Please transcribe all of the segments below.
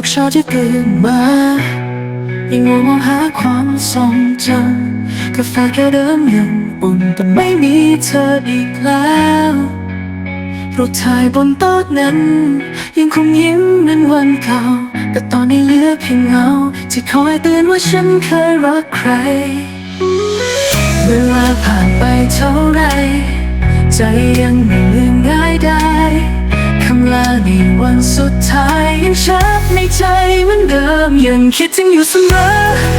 คืนมายังงมองหาความทรงจำกาแฟแค่เดิมยังอุ่นแต่ไม่มีเธออีกแล้วรูปถ่ายบนโต๊ะนั้น ยังคงยิ้มเหมือนวันเก่า แต่ตอนนี้เหลือเพียงเงา ที่คอยเตือนว่าฉันเคยรักใคร เวลาผ่านไปเท่าไร ใจยังไม่ลืมง่ายได้คำลาในวันสุดท้าย ยังชัดในใจเหมือนเดิมยังคิดถึงอยู่เสมอ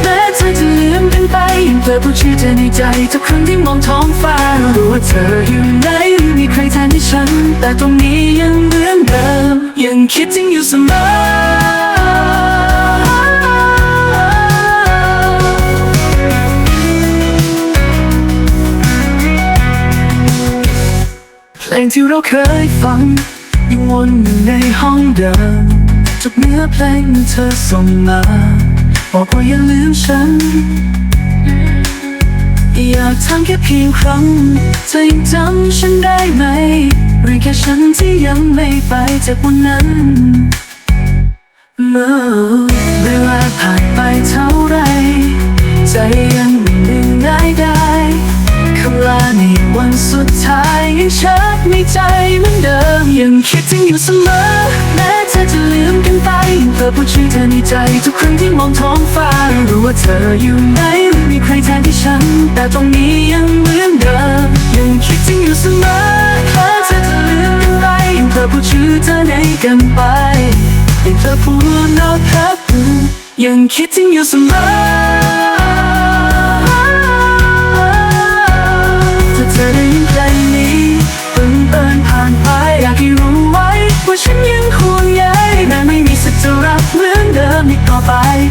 แม้เธอจะลืมกันไปยังเผลอพูดชื่อเธอในใจทุกครั้งที่มองท้องฟ้ารู้ว่าเธออยู่ไหนมีใครแทนที่ฉัน แต่ตรงนี้ยังเหมือนเดิมยังคิดถึงอยู่เสมอเพลงที่เราเคยฟังยังวนอยู่ในห้องเดิม ทุกเนื้อเพลงเธอส่งมาบอกว่าอย่าลืมฉัน อยากทำแค่เพียงครั้งเธอยังจำฉันได้ไหม หรือแค่ฉันที่ยังไม่ไปจากวันนั้นเมื่อเวลาผ่านไปเท่าไร ใจยังไม่ลืมง่ายได้คำลาในวันสุดท้ายยังชัดในใจเหมือนเดิมยังคิดถึงอยู่เสมอแม้ อจะลืมกันไปเธอพูดชื่อเธอในใจ ทุกครั้งที่มองท้องฟ้ารู้ว่าเธออยู่ไหนไม่มีใครแทนที่ฉัน แต่ตรงนี้ยังเหมือนเดิมยังคิดถึงอยู่เสมอแม้เธอจะลืมกันไปเธอพูดชื่อเธอในกันไปเธอพูดนอกครับยังคิดถึงอยู่เสมอ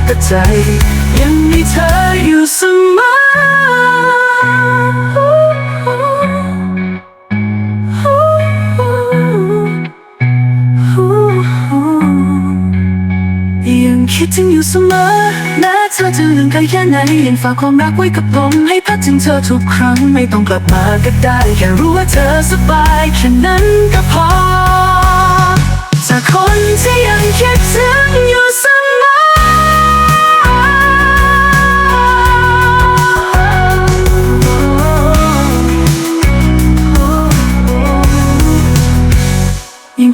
แต่ใจ ยังมีเธออยู่เสมอยังคิดถึงอยู่เสมอแม้เธอจะลืมกันแค่ไหนยังฝากความรักไว้กับผมให้พักถึงเธอทุกครั้งไม่ต้องกลับมาก็ได้ แค่รู้ว่าเธอสบายแค่นั้นก็พอจากค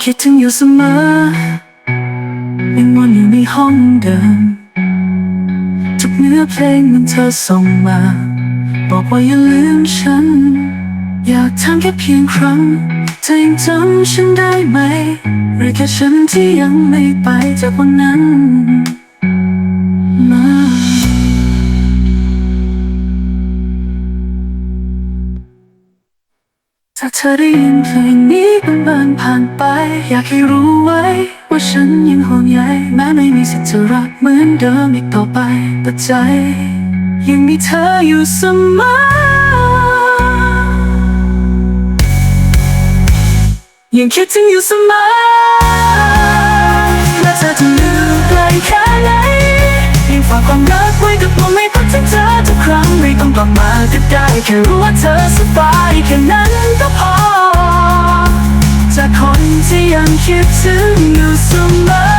คิดถึงอยู่เสมอยังวนอยู่ในห้องเดิม ทุกเนื้อเพลงมันเธอส่งมา บอกว่าอย่าลืมฉัน อยากทำแค่เพียงครั้งเธอยังจำฉันได้ไหม หรือแค่ฉันที่ยังไม่ไปจากวันนั้น ถ้าเธอได้ยินเพลงนี้เป็นบางผ่านไป อยากให้รู้ไว้ ว่าฉันยังห่วงใยแม้ไม่มีสิทธิ์จะรักเหมือนเดิมอีกต่อไปแต่ใจ ยังมีเธออยู่เสมอยังคิดถึงอยู่เสมอ งไม่ต้องกลับมาก็ได้แค่รู้ว่าเธอสบายแค่นั้นก็พอ จากคนที่ยังคิดถึงอยู่เสมอ